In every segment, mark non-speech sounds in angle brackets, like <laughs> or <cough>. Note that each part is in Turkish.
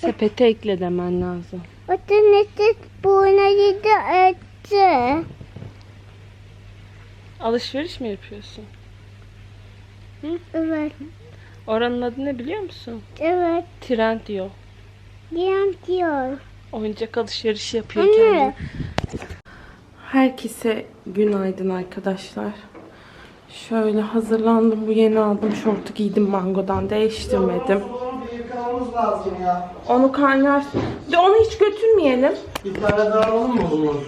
Sepete ekle demen lazım. O da buna gitti etti. Alışveriş mi yapıyorsun? Evet. Oranın adı ne biliyor musun? Evet. Trend diyor. Diyen diyor. Oyuncak alışverişi yapıyor Anne. kendine. Herkese günaydın arkadaşlar. Şöyle hazırlandım. Bu yeni aldım şortu giydim mangodan değiştirmedim. Yıkamamız lazım ya. Onu kaynar... De onu hiç götürmeyelim. Bir tane daha alalım mı bunun?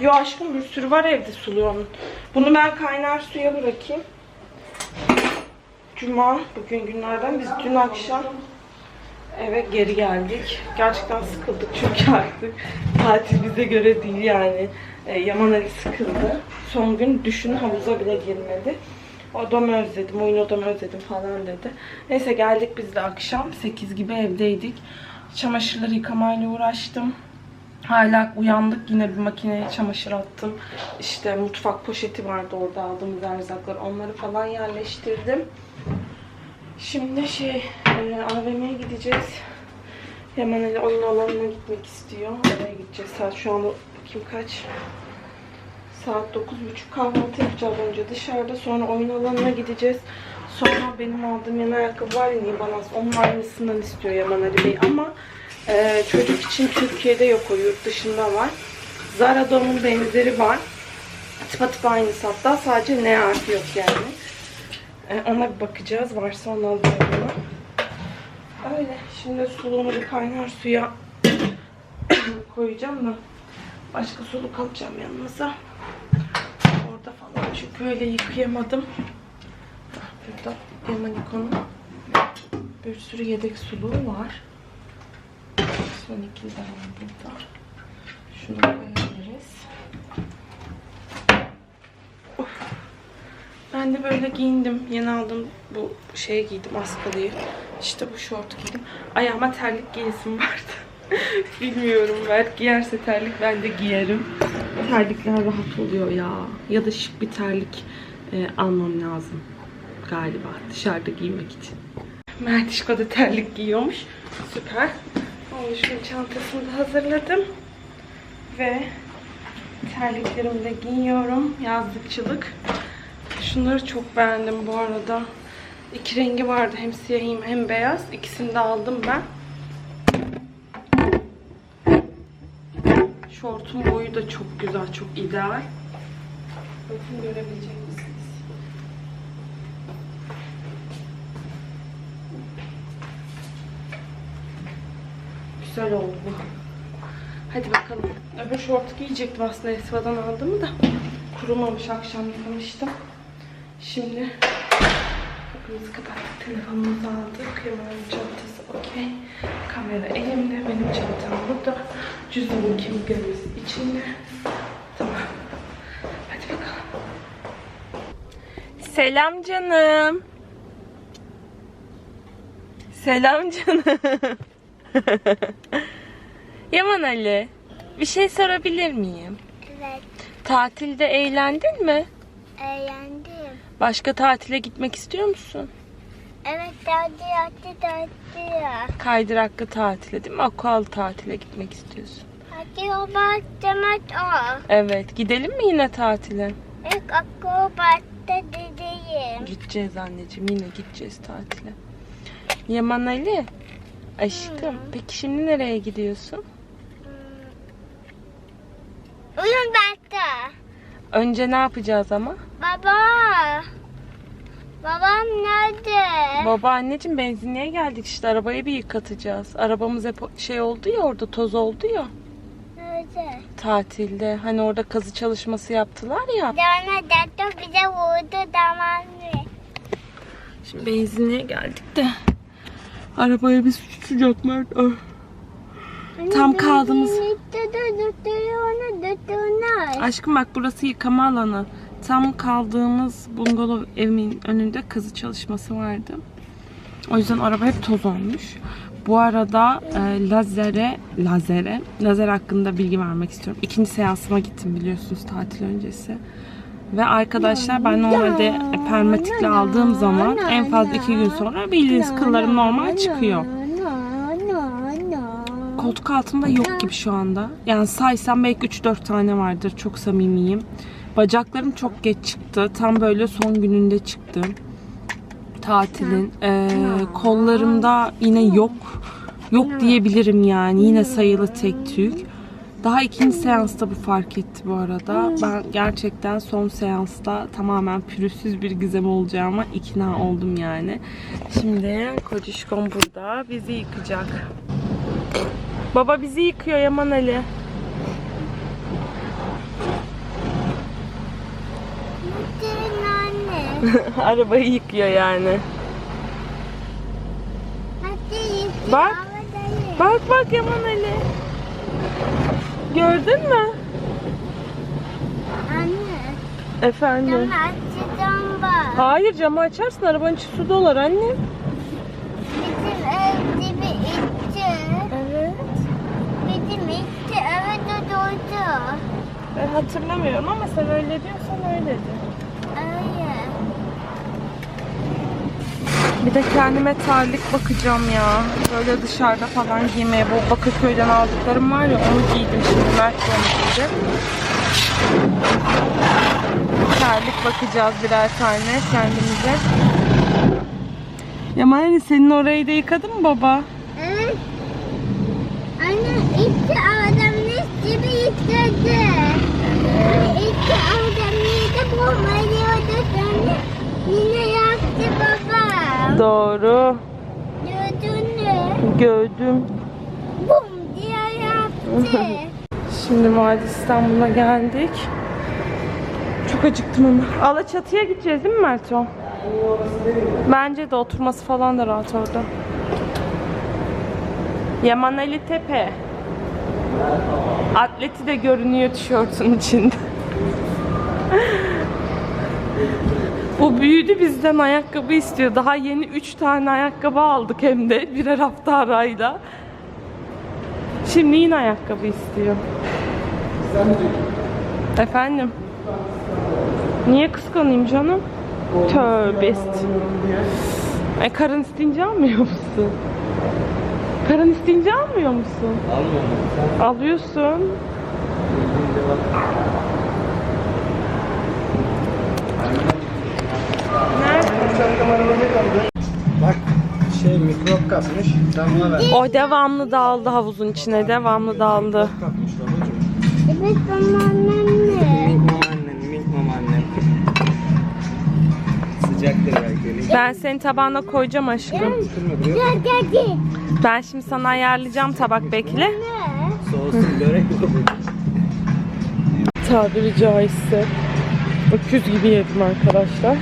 Yo aşkım bir sürü var evde sulu onun. Bunu ben kaynar suya bırakayım. Cuma bugün günlerden biz dün akşam eve geri geldik. Gerçekten sıkıldık çünkü <laughs> artık tatil bize göre değil yani. E, Yaman Ali sıkıldı. Son gün düşün havuza bile girmedi. Odamı özledim, oyun odamı özledim falan dedi. Neyse geldik biz de akşam 8 gibi evdeydik. Çamaşırları yıkamayla uğraştım. Hala uyandık yine bir makineye çamaşır attım. İşte mutfak poşeti vardı orada aldığımız erzaklar. Onları falan yerleştirdim. Şimdi şey e, AVM'ye gideceğiz. Yaman Ali oyun alanına gitmek istiyor. Oraya gideceğiz. Saat şu anda kim kaç? Saat 9.30 kahvaltı yapacağız önce dışarıda. Sonra oyun alanına gideceğiz. Sonra benim aldığım yeni ayakkabı var ya New Balance. Onun aynısından istiyor Yaman Ali Bey. Ama e, çocuk için Türkiye'de yok o yurt dışında var. Zara'da onun benzeri var. Tıpatıp aynısı hatta sadece ne harfi yok yani. E, ona bir bakacağız. Varsa onu alacağım ona. Öyle. Şimdi suluğunu bir kaynar suya <coughs> koyacağım da başka suluk alacağım yanımıza. Orada falan çünkü öyle yıkayamadım. Burada Yamaniko'nun bir sürü yedek suluğu var. Son iki var burada. Şunu koyabiliriz. Ben de böyle giyindim. Yeni aldım bu şeyi giydim askalıyı. İşte bu şortu giydim. Ayağıma terlik giyesim vardı. <laughs> Bilmiyorum belki giyerse terlik ben de giyerim. Terlikler rahat oluyor ya. Ya da şık bir terlik e, almam lazım galiba dışarıda giymek için. Mertişko da terlik giyiyormuş. Süper. Oluşun çantasını da hazırladım. Ve terliklerimi de giyiyorum. Yazlıkçılık. Şunları çok beğendim bu arada. İki rengi vardı. Hem siyah hem beyaz. İkisini de aldım ben. Şortun boyu da çok güzel, çok ideal. Bakın görebilecek misiniz? Güzel oldu bu. Hadi bakalım. Öbür şortu giyecektim aslında Esva'dan aldığımı da. Kurumamış akşam yıkamıştım. Şimdi kapımızı kapattık. Telefonumuzu aldık. Yaman'ın çantası okey. Kamera elimde. Benim çantam burada. Cüzdanım kimliklerimiz içinde. Tamam. Hadi bakalım. Selam canım. Selam canım. <laughs> Yaman Ali, bir şey sorabilir miyim? Evet. Tatilde eğlendin mi? Eğlendim. Başka tatile gitmek istiyor musun? Evet daddy daddy. Kaydıraklı tatile değil mi? Akvalı tatile gitmek istiyorsun. Hadi o başlamak o. Evet, gidelim mi yine tatile? İlk akıl başta dedeyim. Gideceğiz anneciğim, yine gideceğiz tatile. Yaman Ali, aşkım, peki şimdi nereye gidiyorsun? Uyum başta. Önce ne yapacağız ama? Baba. Babam nerede? Baba anneciğim benzinliğe geldik işte arabayı bir yıkatacağız. Arabamız hep şey oldu ya orada toz oldu ya Nerede? tatilde. Hani orada kazı çalışması yaptılar ya. Dana dadı bize vurdu tamam mı? Şimdi benzinliğe geldik de. Arabaya bir sıcak Mert. Ah. Tam kaldığımız. Aşkım bak burası yıkama alanı. Tam kaldığımız bungalov evimin önünde kazı çalışması vardı. O yüzden araba hep toz olmuş. Bu arada e, lazere, lazere, lazer hakkında bilgi vermek istiyorum. İkinci seansıma gittim biliyorsunuz tatil öncesi. Ve arkadaşlar ben normalde e, permatikle aldığım zaman en fazla iki gün sonra bildiğiniz kıllarım normal çıkıyor. koltuk altında yok gibi şu anda. Yani saysam belki 3-4 tane vardır. Çok samimiyim. Bacaklarım çok geç çıktı. Tam böyle son gününde çıktı. Tatilin. Ee, kollarımda yine yok. Yok diyebilirim yani. Yine sayılı tek tük. Daha ikinci seansta bu fark etti bu arada. Ben gerçekten son seansta tamamen pürüzsüz bir gizem olacağıma ikna oldum yani. Şimdi kocişkom burada bizi yıkacak. Baba bizi yıkıyor Yaman Ali. Bütün anne. <laughs> Arabayı yıkıyor yani. Bak. Bak bak Yaman Ali. Gördün mü? Anne. Efendim. Camı açacağım bak. Hayır camı açarsın arabanın içi su dolar anne. Bizim evde bir itti. Evet. Bizim itti evde durdu. Ben hatırlamıyorum ama sen öyle diyorsan öyledir. Öyle. Bir de kendime terlik bakacağım ya. Böyle dışarıda falan giymeye. Bu Bakırköy'den aldıklarım var ya onu giydim şimdi. Mert giydi. Terlik bakacağız birer tane kendimize. Yaman Ali senin orayı da yıkadın mı baba? Evet. Anne itti adamın gibi yıkadı. Hani itti adamı da bombalıyordu sonra yine yaptı baba. Doğru. Gördün mü? Gördüm. Bum diye yaptı. <laughs> Şimdi Vadi İstanbul'a geldik. Çok acıktım ama. Alaçatı'ya gideceğiz değil mi Merto? Bence de oturması falan da rahat orada. Yaman Ali Tepe. Atleti de görünüyor tişörtün içinde. <laughs> Bu büyüdü bizden ayakkabı istiyor. Daha yeni 3 tane ayakkabı aldık hem de birer hafta arayla. Şimdi yine ayakkabı istiyor. Efendim? Niye kıskanayım canım? Tövbe Ay karın istince almıyor musun? Karın istince almıyor musun? Almıyorum. Alıyorsun. Bak şey mikrop kapmış. Buna ver. O devamlı dağıldı havuzun içine. Devamlı dağıldı. Kapmış babacığım. Evet ama anne. Mink mama annem, mink mama annem. Sıcaktır belki. Ben senin tabağına koyacağım aşkım. Gel gel gel. Ben şimdi sana ayarlayacağım tabak bekle. Ne? Soğusun börek olur. tabiri caizse öküz gibi yedim arkadaşlar.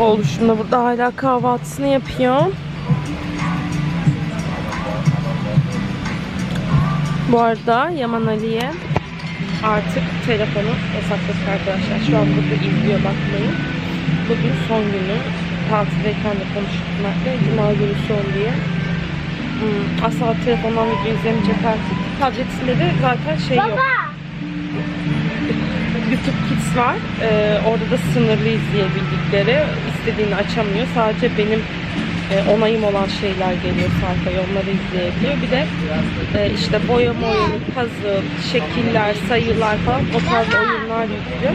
Oğluşum da burada hala kahvaltısını yapıyor. Bu arada Yaman Ali'ye artık telefonu yasakladık arkadaşlar. Şu an burada izliyor bakmayın. Bugün son günü. Tatildeyken de konuştuk Mert'le. Cuma günü son diye. Hmm, asla telefondan video izlemeyecek artık. Tabletinde de zaten şey yok. YouTube Kids var. Ee, orada da sınırlı izleyebildikleri. istediğini açamıyor. Sadece benim e, onayım olan şeyler geliyor sayfaya. Onları izleyebiliyor. Bir de e, işte boyama oyunu, puzzle, şekiller, sayılar falan o tarz oyunlar yüklüyor.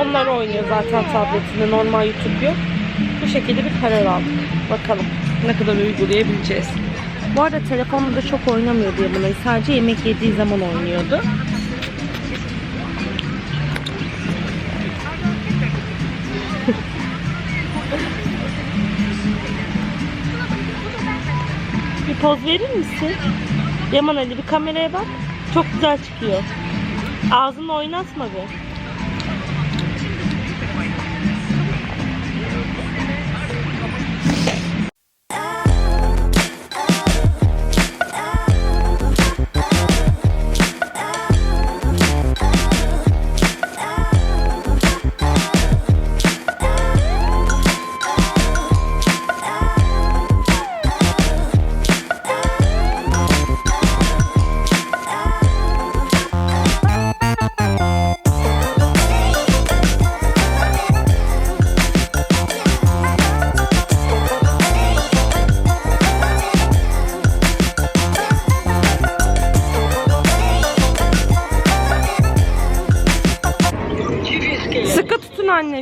Onlar oynuyor zaten tabletinde. Normal YouTube yok. Bu şekilde bir karar aldık. Bakalım ne kadar uygulayabileceğiz. Bu arada telefonda da çok oynamıyordu Yamanay. Sadece yemek yediği zaman oynuyordu. Poz verir misin? Yaman Ali bir kameraya bak. Çok güzel çıkıyor. Ağzını oynatma bir.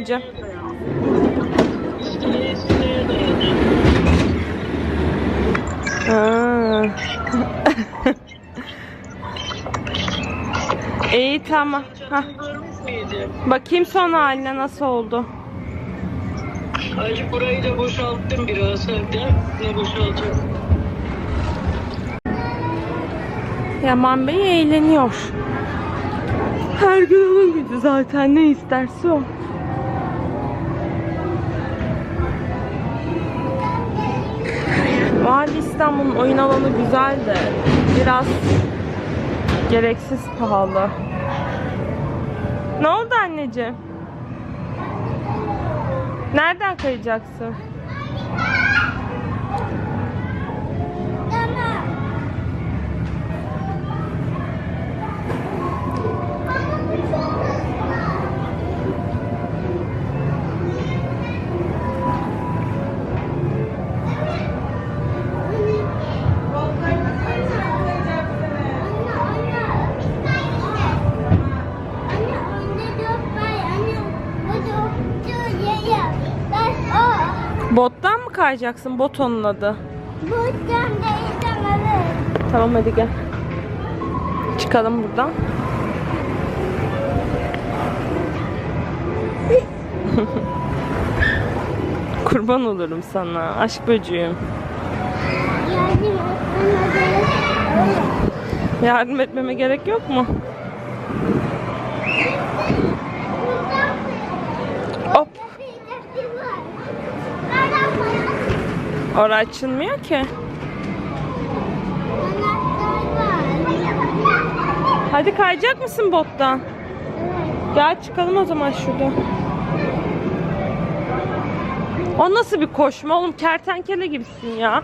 Anneciğim. <laughs> İyi tamam. Hah. Bakayım son haline nasıl oldu. Acı burayı da boşalttım biraz evde. Ne boşaltacak? Yaman Bey eğleniyor. Her gün onun gücü zaten ne isterse o. İstanbul'un oyun alanı güzel de biraz gereksiz pahalı. Ne oldu anneciğim? Nereden kayacaksın? Kayacaksın? Bot onun adı. Tamam hadi gel. Çıkalım buradan. <laughs> Kurban olurum sana. Aşk böcüğüm. Yardım etmeme gerek yok mu? Orası açılmıyor ki. Hadi kayacak mısın bottan? Gel çıkalım o zaman şurada. O nasıl bir koşma oğlum? Kertenkele gibisin ya.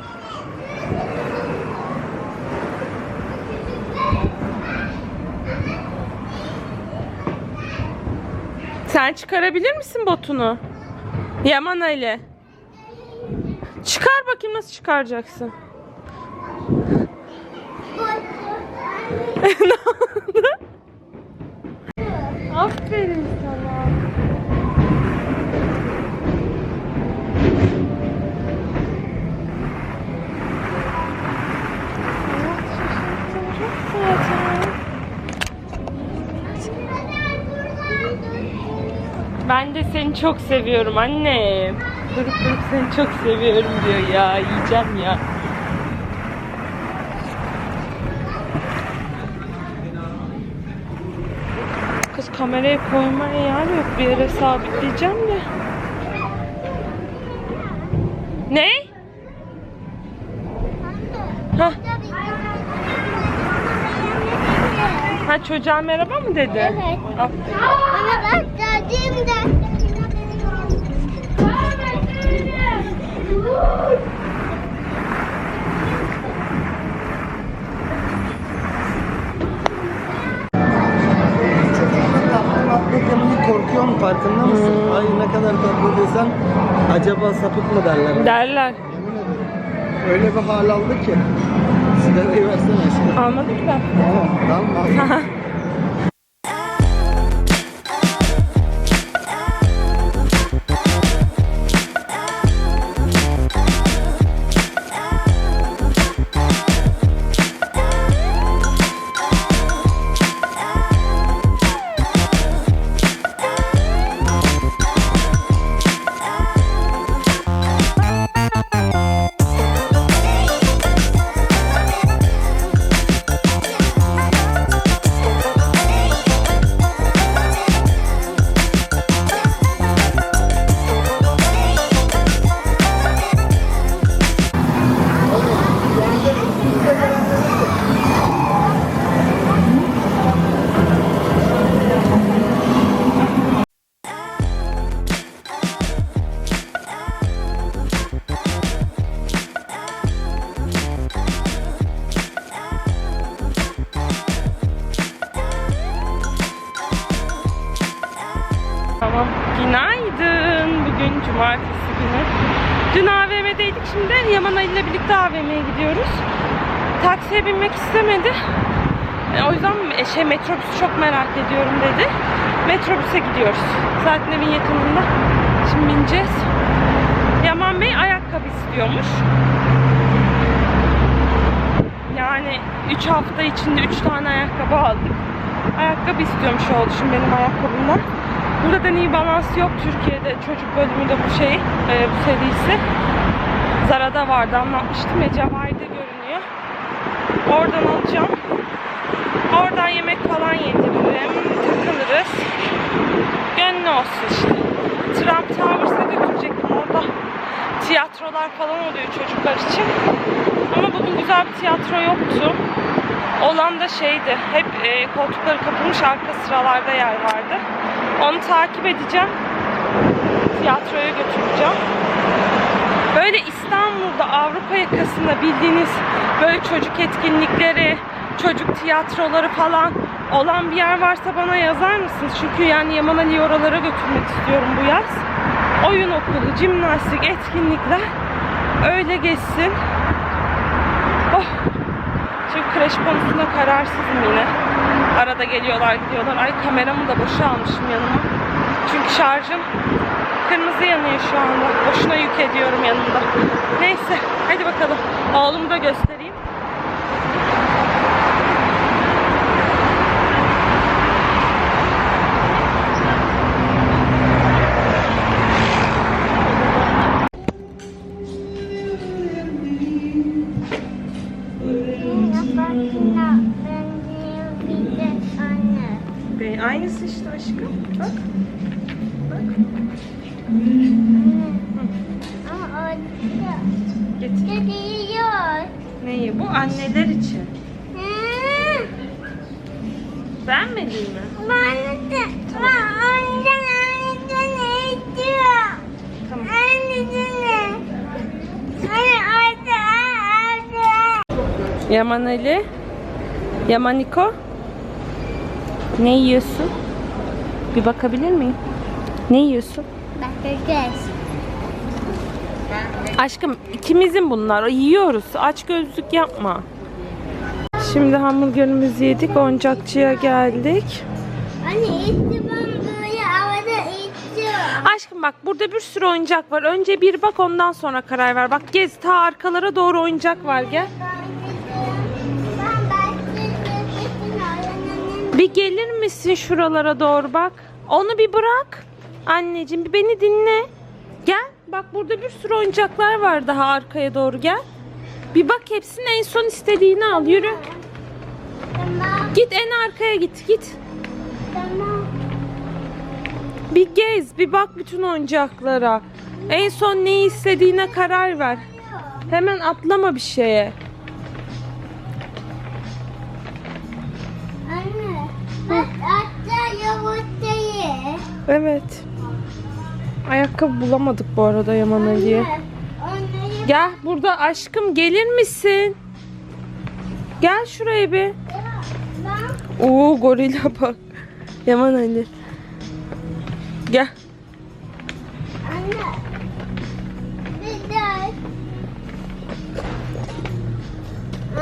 Sen çıkarabilir misin botunu? Yaman Ali. Çıkar bakayım nasıl çıkaracaksın. <laughs> ne oldu? Aferin sana. Ben de seni çok seviyorum anne. Durup durup seni çok seviyorum diyor ya. Yiyeceğim ya. Kız kamerayı koymaya yer yok. Bir yere sabitleyeceğim de. Ne? Hah. Ha çocuğa merhaba mı dedi? Evet. Aferin. Ama bak geldiğimde Tatlım atladığımı korkuyor mu farkında mısın? Ay ne kadar tatlı desen acaba sapık mı derler? Derler. Öyle bir hal aldı ki. Sigarayı versene aşkım. Almadık da. Tamam tamam. Tamam. <laughs> cumartesi günü. Dün AVM'deydik. Şimdi Yaman Ali ile birlikte AVM'ye gidiyoruz. Taksiye binmek istemedi. E, o yüzden e, şey metrobüsü çok merak ediyorum dedi. Metrobüse gidiyoruz. Zaten evin yakınında. Şimdi bineceğiz. Yaman Bey ayakkabı istiyormuş. Yani 3 hafta içinde 3 tane ayakkabı aldık. Ayakkabı istiyormuş oldu şimdi benim ayakkabımdan. Burada da New Balance yok Türkiye'de. Çocuk bölümünde bu şey, e, bu serisi. Zara'da vardı anlatmıştım ya Cevahir'de görünüyor. Oradan alacağım. Oradan yemek falan yediririm. Takılırız. Gönlü olsun işte. Trump Towers'a götürecektim orada. Tiyatrolar falan oluyor çocuklar için. Ama bugün güzel bir tiyatro yoktu. Olan da şeydi. Hep e, koltukları kapılmış arka sıralarda yer vardı. Onu takip edeceğim. Tiyatroya götüreceğim. Böyle İstanbul'da Avrupa yakasında bildiğiniz böyle çocuk etkinlikleri, çocuk tiyatroları falan olan bir yer varsa bana yazar mısınız? Çünkü yani Yaman Ali'yi oralara götürmek istiyorum bu yaz. Oyun okulu, jimnastik, etkinlikler öyle geçsin. Oh. Kreş konusunda kararsızım yine. Arada geliyorlar gidiyorlar. Ay kameramı da boşa almışım yanıma. Çünkü şarjım kırmızı yanıyor şu anda. Boşuna yük ediyorum yanımda. Neyse hadi bakalım. Oğlumu da göstereyim. Anneler için. Hı, Beğenmedin mi? Ben de, ben ondan anneden istiyorum. Tamam. Yaman Ali. Yamaniko. Ne yiyorsun? Bir bakabilir miyim? Ne yiyorsun? Bakacağız. Aşkım ikimizin bunlar. Yiyoruz. Aç gözlük yapma. Şimdi hamburgerimizi yedik. Oyuncakçıya geldik. Anne işte ben böyle havada istiyorum. Aşkım bak burada bir sürü oyuncak var. Önce bir bak ondan sonra karar ver. Bak gez ta arkalara doğru oyuncak var gel. Bir gelir misin şuralara doğru bak. Onu bir bırak. Anneciğim bir beni dinle. Bak burada bir sürü oyuncaklar var daha arkaya doğru gel. Bir bak hepsinin en son istediğini al. Yürü. Tamam, Git en arkaya git. Git. tamam. Bir gez. Bir bak bütün oyuncaklara. En son neyi istediğine karar ver. Hemen atlama bir şeye. Anne, bak hatta yumurtayı. Evet. Ayakkabı bulamadık bu arada Yaman Ali'ye. Gel burada aşkım gelir misin? Gel şuraya bir. Oo gorila bak. Yaman Ali. Gel.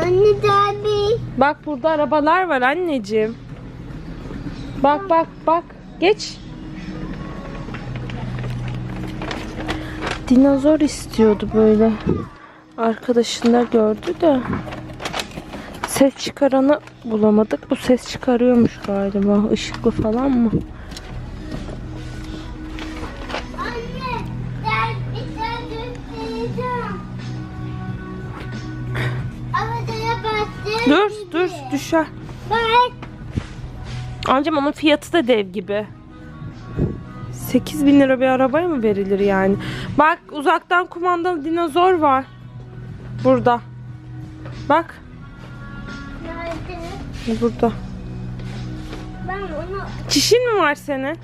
Anne. Bir. Bak burada arabalar var anneciğim. Bak bak bak. Geç. Dinozor istiyordu böyle. Arkadaşında gördü de. Ses çıkaranı bulamadık. Bu ses çıkarıyormuş galiba. Işıklı falan mı? Anne. Bastım. Dur dur düşer. Bak. Amcam onun fiyatı da dev gibi. 8 bin lira bir arabaya mı verilir yani? Bak uzaktan kumandalı dinozor var. Burada. Bak Nerede? burada. Ben onu Çişin mi var senin? yok.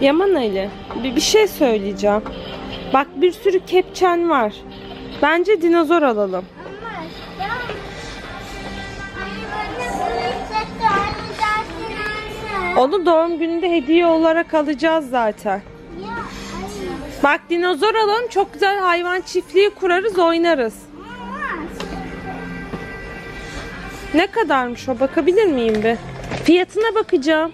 Yaman Ali bir, bir şey söyleyeceğim. Bak bir sürü kepçen var. Bence dinozor alalım. Onu doğum gününde hediye olarak alacağız zaten. Bak dinozor alalım çok güzel hayvan çiftliği kurarız oynarız. Ne kadarmış o bakabilir miyim bir? Fiyatına bakacağım.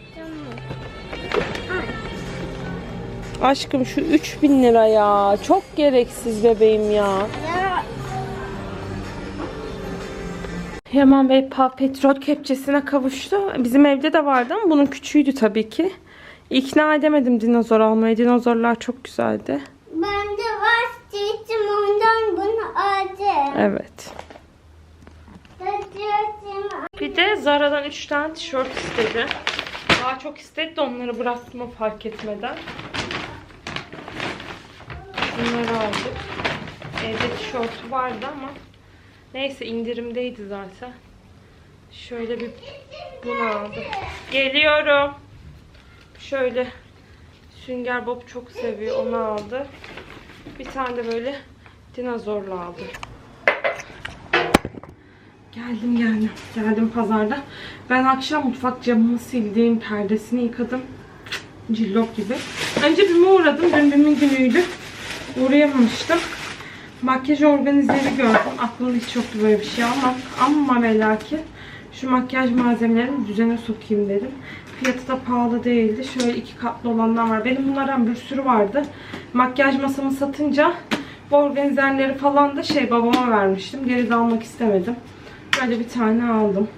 Aşkım şu 3000 lira ya. Çok gereksiz bebeğim ya. Ya Yaman Bey pa- petrol kepçesine kavuştu. Bizim evde de vardı ama bunun küçüğüydü tabii ki. İkna edemedim dinozor almaya. Dinozorlar çok güzeldi. ben de vazgeçtim ondan bunu aldım. Evet. Bir de Zara'dan 3 tane tişört istedi. Daha çok istedi de onları bıraktım fark etmeden. Bunları aldık. Evde tişörtü vardı ama neyse indirimdeydi zaten. Şöyle bir bunu aldım. Geliyorum. Şöyle Sünger Bob çok seviyor. Onu aldı. Bir tane de böyle dinozorlu aldı. Geldim geldim. Geldim pazarda. Ben akşam mutfak camını sildim. Perdesini yıkadım. Cillop gibi. Önce BİM'e uğradım. Dün BİM'in günüydü. Uğrayamamıştım. Makyaj organizeri gördüm. Aklımda hiç yoktu böyle bir şey ama ama ve lakin şu makyaj malzemelerini düzene sokayım dedim. Fiyatı da pahalı değildi. Şöyle iki katlı olanlar var. Benim bunlardan bir sürü vardı. Makyaj masamı satınca bu organizerleri falan da şey babama vermiştim. Geri de almak istemedim. Böyle bir tane aldım.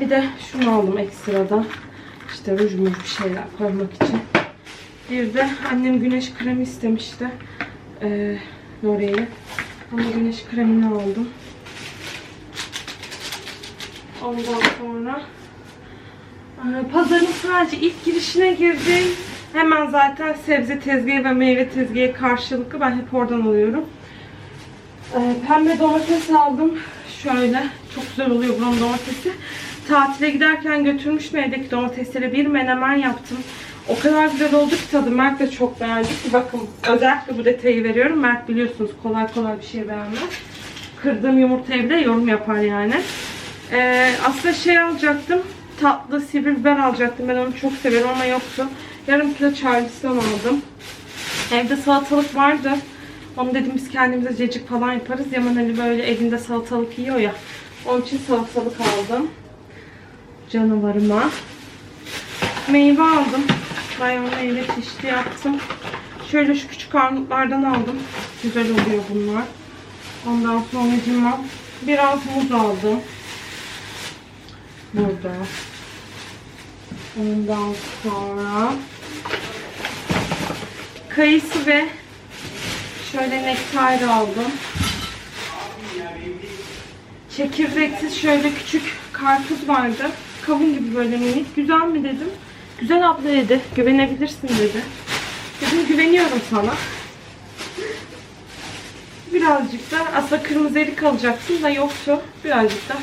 Bir de şunu aldım ekstradan. İşte ruj muj bir şeyler koymak için. Bir de annem güneş kremi istemişti. Ee, L'Oreal'i. Ama güneş kremini aldım. Ondan sonra e, pazarın sadece ilk girişine girdim. Hemen zaten sebze tezgahı ve meyve tezgahı karşılıklı. Ben hep oradan alıyorum. Ee, pembe domates aldım. Şöyle çok güzel oluyor buranın domatesi. Tatile giderken götürmüştüm evdeki domateslere bir menemen yaptım. O kadar güzel oldu ki tadı. Mert de çok beğendi ki bakın özellikle bu detayı veriyorum. Mert biliyorsunuz kolay kolay bir şey beğenmez. Kırdığım yumurtaya bile yorum yapar yani. Ee, aslında şey alacaktım. Tatlı sivri biber alacaktım. Ben onu çok severim ama yoktu. Yarım kilo charleston aldım. Evde salatalık vardı. Onu dedim biz kendimize cacık falan yaparız. Yaman Ali böyle elinde salatalık yiyor ya. Onun için salatalık aldım. Canavarıma. Meyve aldım. Bayağı meyve çeşidi yaptım. Şöyle şu küçük armutlardan aldım. Güzel oluyor bunlar. Ondan sonra biraz muz aldım. Burada. Ondan sonra kayısı ve şöyle nektar aldım. Çekirdeksiz şöyle küçük karpuz vardı. Kavun gibi böyle minik. Güzel mi dedim. Güzel abla dedi. Güvenebilirsin dedi. Dedim güveniyorum sana. Birazcık da aslında kırmızı erik alacaksın da yoktu. Birazcık da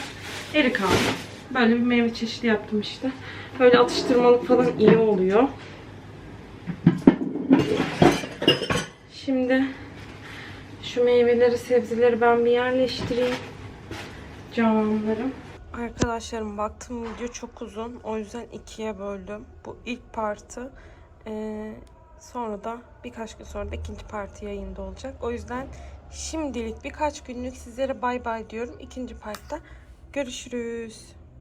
erik aldım. Böyle bir meyve çeşidi yaptım işte. Böyle atıştırmalık falan iyi oluyor. Şimdi şu meyveleri, sebzeleri ben bir yerleştireyim. Canlarım. Arkadaşlarım baktım video çok uzun. O yüzden ikiye böldüm. Bu ilk partı. Ee, sonra da birkaç gün sonra da ikinci parti yayında olacak. O yüzden şimdilik birkaç günlük sizlere bay bay diyorum. İkinci partta görüşürüz.